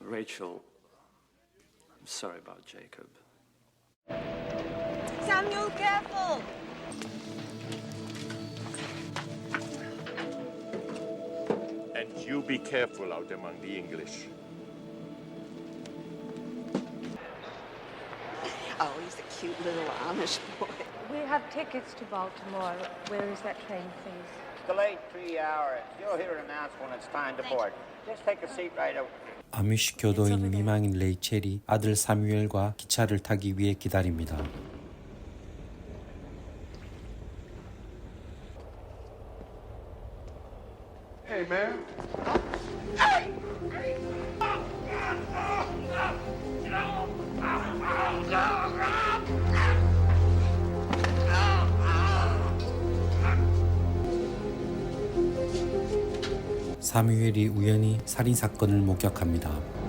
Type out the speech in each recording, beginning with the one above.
Rachel, I'm sorry about Jacob. Samuel, careful! And you be careful out among the English. Oh, he's a cute little Amish boy. We have tickets to Baltimore. Where is that train, please? 아미쉬 교도인 미망인 레이첼이 아들 사뮤엘과 기차를 타기 위해 기다립니다. 사뮤엘이 우연히 살인 사건을 목격합니다.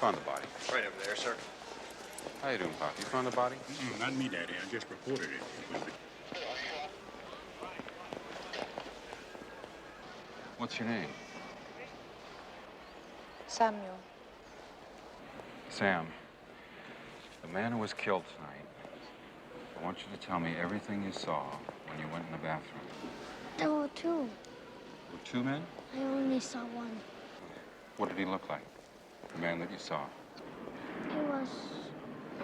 Found the body? Right over there, sir. How you doing, Pop? You found the body? Mm, Not me, Daddy. I just reported it. What's your name? Samuel. Sam. The man who was killed tonight. I want you to tell me everything you saw when you went in the bathroom. There were two. Were two men? I only saw one. What did he look like? The man that you saw. It was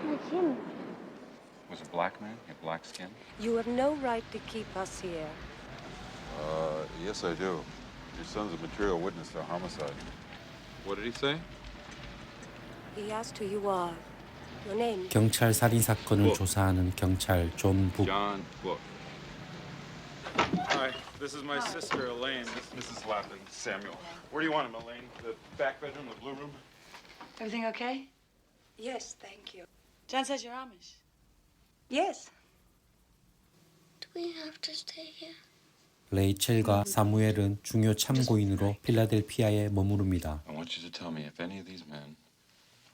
like him. Was a black man? He had black skin? You have no right to keep us here. Uh, yes, I do. Your son's a material witness to a homicide. What did he say? He asked who you are. Your name. 경찰 살인 사건을 조사하는 경찰 존 북. John Book. Hi, this is my sister, Elaine. This, Mrs. Lappin, Samuel. Where do you want him, Elaine? The back bedroom, the blue room? Everything okay? Yes, thank you. John says you're Amish. Yes. Do we have to stay here? 레이첼과 사무엘은 중요 참고인으로 필라델피아에 머무릅니다. I want you to tell me if any of these men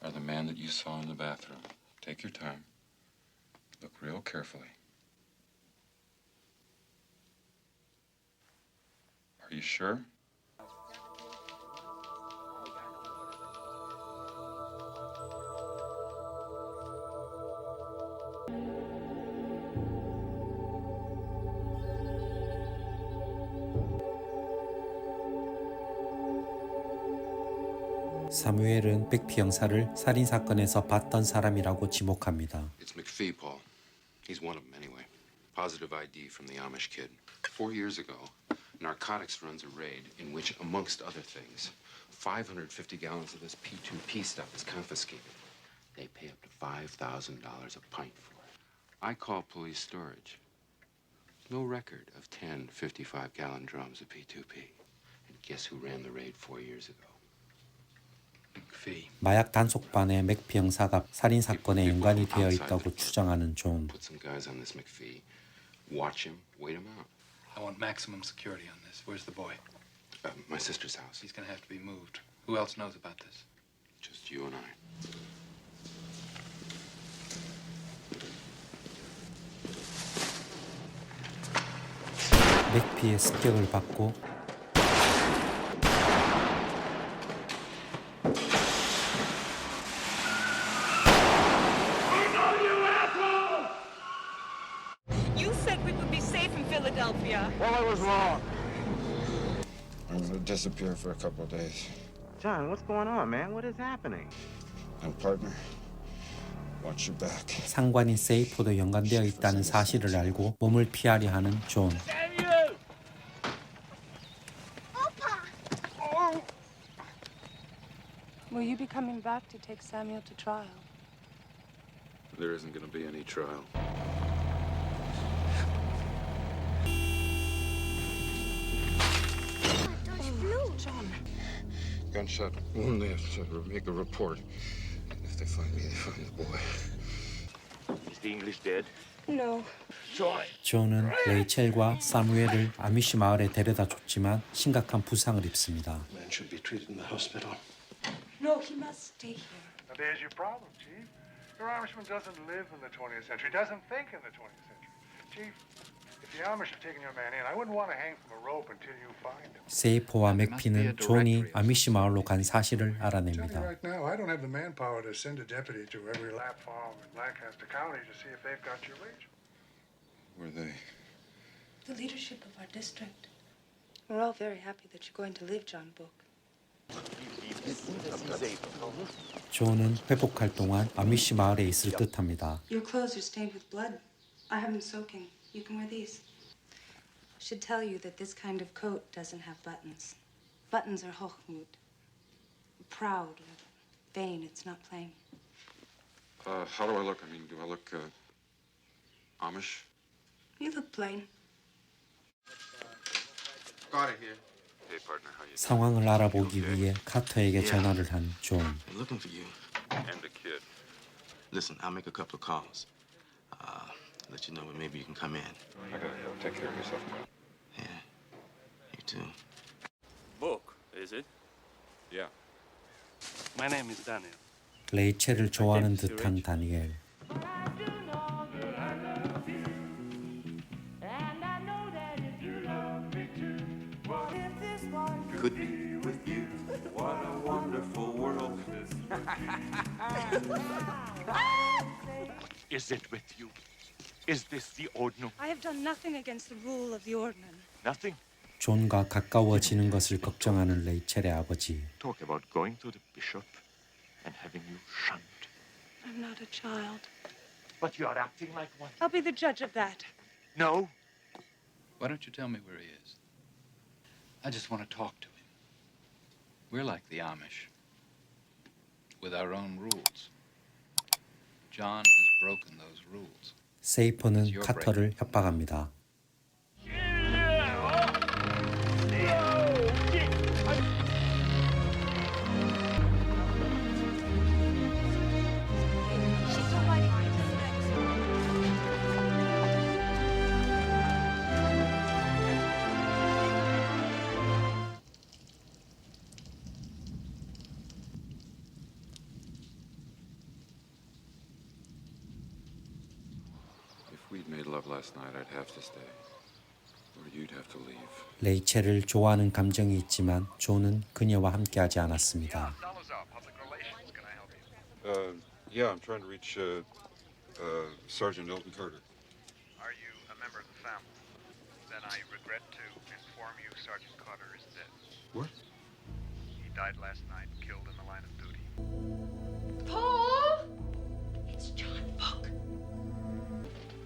are the man that you saw in the bathroom. Take your time. Look real carefully. Are you sure? 사무엘은 백피 형사를 살인 사건에서 봤던 사람이라고 지목합니다. It's McPhee, Paul. He's one of them, anyway. Positive ID from the Amish kid. Four years ago, narcotics runs a raid in which, amongst other things, 550 gallons of this P2P stuff is confiscated. They pay up to $5,000 a pint for it. I call police storage. No record of 10 55 gallon drums of P2P. And guess who ran the raid four years ago? 마약 단속반의 맥피 형사가 살인 사건에 연관이 되어 있다고 추정하는 존. Put some guys on this McPhee. Watch him, wait him out. I want maximum security on this. Where's the boy? Uh, my sister's house. He's gonna have to be moved. Who else knows about this? Just you and I. 맥피의 습격을 받고 was wrong. I'm gonna disappear for a couple of days. John, what's going on, man? What is happening? And partner, watch your back. 상관인 세이프도 연관되어 있다는 사실을 알고 몸을 피하려 하는 존. Will you be coming back to take Samuel to trial? There isn't to be any trial. Gunshot wound. They have to make a report. If they find me, they find the boy. Is the English dead? No. 존은 레이첼과 사무엘을 아미시 마을에 데려다 줬지만 심각한 부상을 입습니다. Man should be treated in the hospital. No, he must stay here. Now, there's your problem, Chief. Your Irishman doesn't live in the 20th century, doesn't think in the 20th century. Chief, if the Amish have taken your man in, I wouldn't want to hang from a rope until you find him. 세이포와 맥피는 존이 아미시 마을로 간 사실을 알아냅니다. right now, I don't have the manpower to send a deputy to every lap farm in Lancaster County to see if they've got your region. Were they? The leadership of our district. We're all very happy that you're going to live, John Book. 존은 회복할 동안 아미시 마을에 있을 듯합니다. Your clothes are stained with blood. I have them soaking. You can wear these. Should tell you that this kind of coat doesn't have buttons. Buttons are Hochmut. Proud, or vain. It's not plain. Uh, how do I look? I mean, do I look uh, Amish? You look plain. Got it here. Hey, partner, how you 상황을 알아보기 위해 카터에게 전화를 한 존. Looking for you. And the kid. Listen, I'll make a couple of calls. Uh, let you know when maybe you can come in. I gotta go. Take care of yourself. Yeah. You too. Book, is it? Yeah. My name is Daniel. 레이첼을 좋아하는 듯한 다니엘. Could be with you. What a wonderful world. Is it with you? Is this the ordinal? I have done nothing against the rule of the Ordman. Nothing. 존과 가까워지는 것을 걱정하는 레이첼의 아버지. Talk about going to the bishop and having you shunned. I'm not a child. But you're acting like one. I'll be the judge of that. No. Why don't you tell me where he is? I just want to talk to him. We're like the Amish, with our own rules. John has broken those rules. 세이퍼는 카터를 협박합니다. last night, I'd have to stay. Or you'd have to leave. 레이첼을 좋아하는 감정이 있지만 존은 그녀와 함께하지 않았습니다. Uh, yeah, I'm trying to reach uh, uh, Sergeant Elton Carter. Are you a member of the family? Then I regret to inform you Sergeant Carter is dead. What? He died last night, killed in the line of duty. Paul! It's John Book.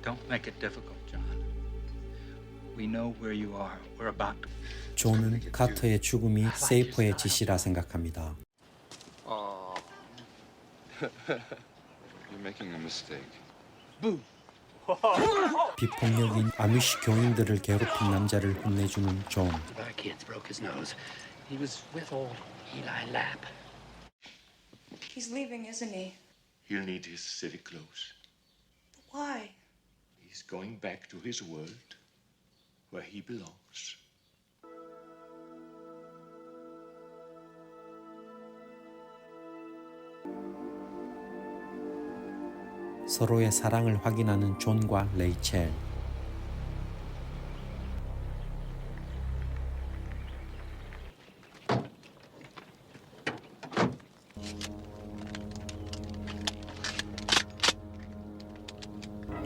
Don't make it difficult, John. We know where you are. We're about to. 존은 카터의 죽음이 세이퍼의 짓이라 생각합니다. Oh, You're making a mistake. 비폭력인 아미시 교인들을 괴롭힌 남자를 혼내주는 존. our kids broke his nose. He was with old Eli Lapp. He's leaving, isn't he? He'll need his civic clothes. Why? He's going back to his world where he belongs. 서로의 사랑을 확인하는 존과 레이첼.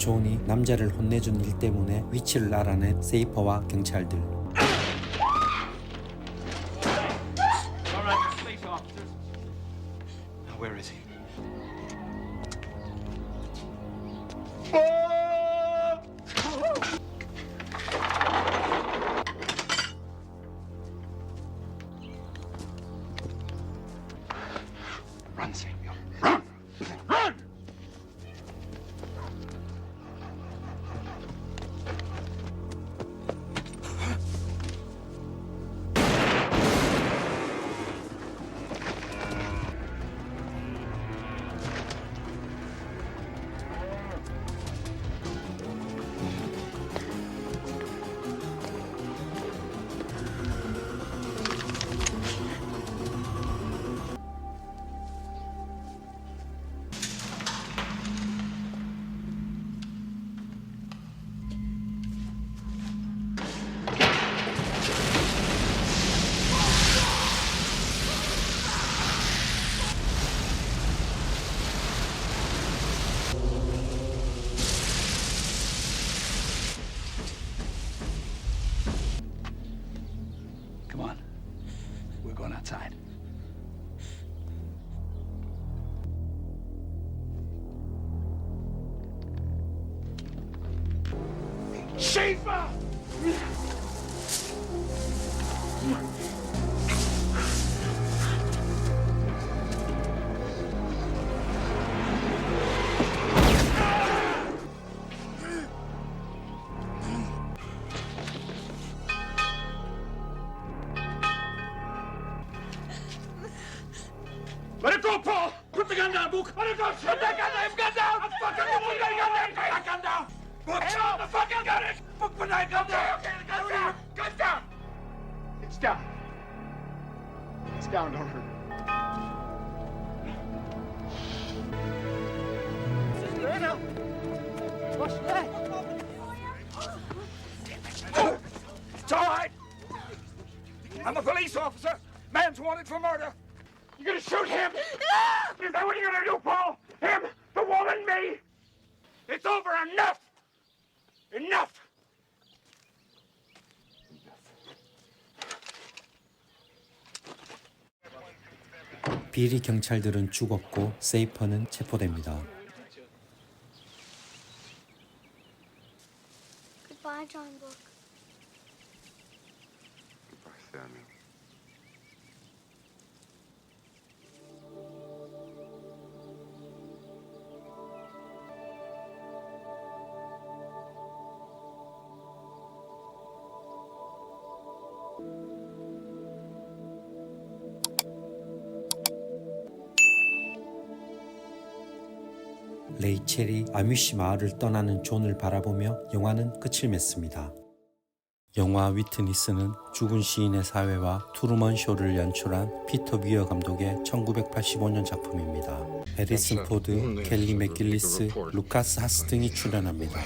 존이 남자를 혼내준 일 때문에 위치를 알아낸 세이퍼와 경찰들. Come on. We're going outside. Schaefer! Gun down, Book! Let it go! Put that goddamn gun down! I'm fucking put that goddamn put that gun down! Book, on, the fucking gun! Book, put that gun down! Okay, the gun's down! Gun's down! It's down. It's down, don't hurt it. It's all right. I'm a police officer. Man's wanted for murder. You're gonna shoot him? Is that what you're gonna do, Paul? Him? The woman? Me? It's over. Enough! Enough! 비리 경찰들은 죽었고 세이퍼는 체포됩니다. Goodbye, John Book. Goodbye, Samuel. 레이첼이 아뮤시 마을을 떠나는 존을 바라보며 영화는 끝을 맺습니다. 영화 위트니스는 죽은 시인의 사회와 투루먼 쇼를 연출한 피터 비어 감독의 1985년 작품입니다. 해리슨 포드, 켈리 맥길리스, 루카스 하스 등이 출연합니다.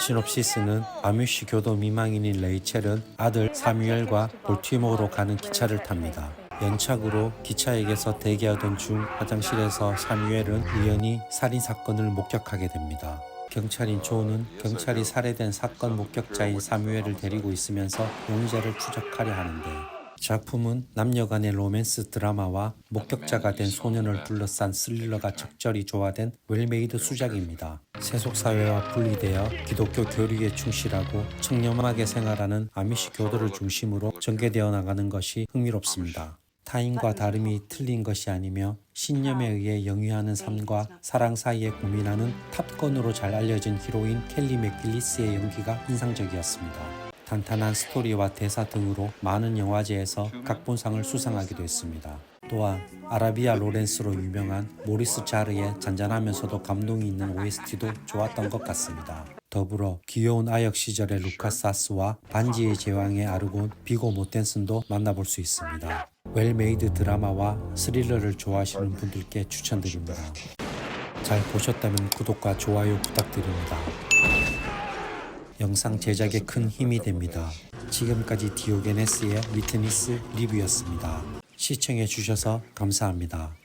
시놉시스는 아뮤시 교도 미망인인 레이첼은 아들 사뮤엘과 볼티모어로 가는 기차를 탑니다. 연착으로 기차역에서 대기하던 중 화장실에서 사뮤엘은 우연히 살인 사건을 목격하게 됩니다. 경찰인 조는 경찰이 살해된 사건 목격자인 사뮤엘을 데리고 있으면서 용의자를 추적하려 하는데 작품은 남녀 간의 로맨스 드라마와 목격자가 된 소년을 둘러싼 스릴러가 적절히 조화된 웰메이드 수작입니다. 세속 사회와 분리되어 기독교 교리에 충실하고 청렴하게 생활하는 아미시 교도를 중심으로 전개되어 나가는 것이 흥미롭습니다. 타인과 다름이 틀린 것이 아니며 신념에 의해 영위하는 삶과 사랑 사이에 고민하는 탑건으로 잘 알려진 히로인 켈리 맥길리스의 연기가 인상적이었습니다. 탄탄한 스토리와 대사 등으로 많은 영화제에서 각본상을 수상하기도 했습니다. 또한 아라비아 로렌스로 유명한 모리스 자르의 잔잔하면서도 감동이 있는 OST도 좋았던 것 같습니다. 더불어 귀여운 아역 시절의 루카스 하스와 반지의 제왕의 아르곤 비고 모텐슨도 만나볼 수 있습니다. 웰메이드 드라마와 스릴러를 좋아하시는 분들께 추천드립니다. 잘 보셨다면 구독과 좋아요 부탁드립니다. 영상 제작에 큰 힘이 됩니다. 지금까지 디오게네스의 위트니스 리뷰였습니다. 시청해 주셔서 감사합니다.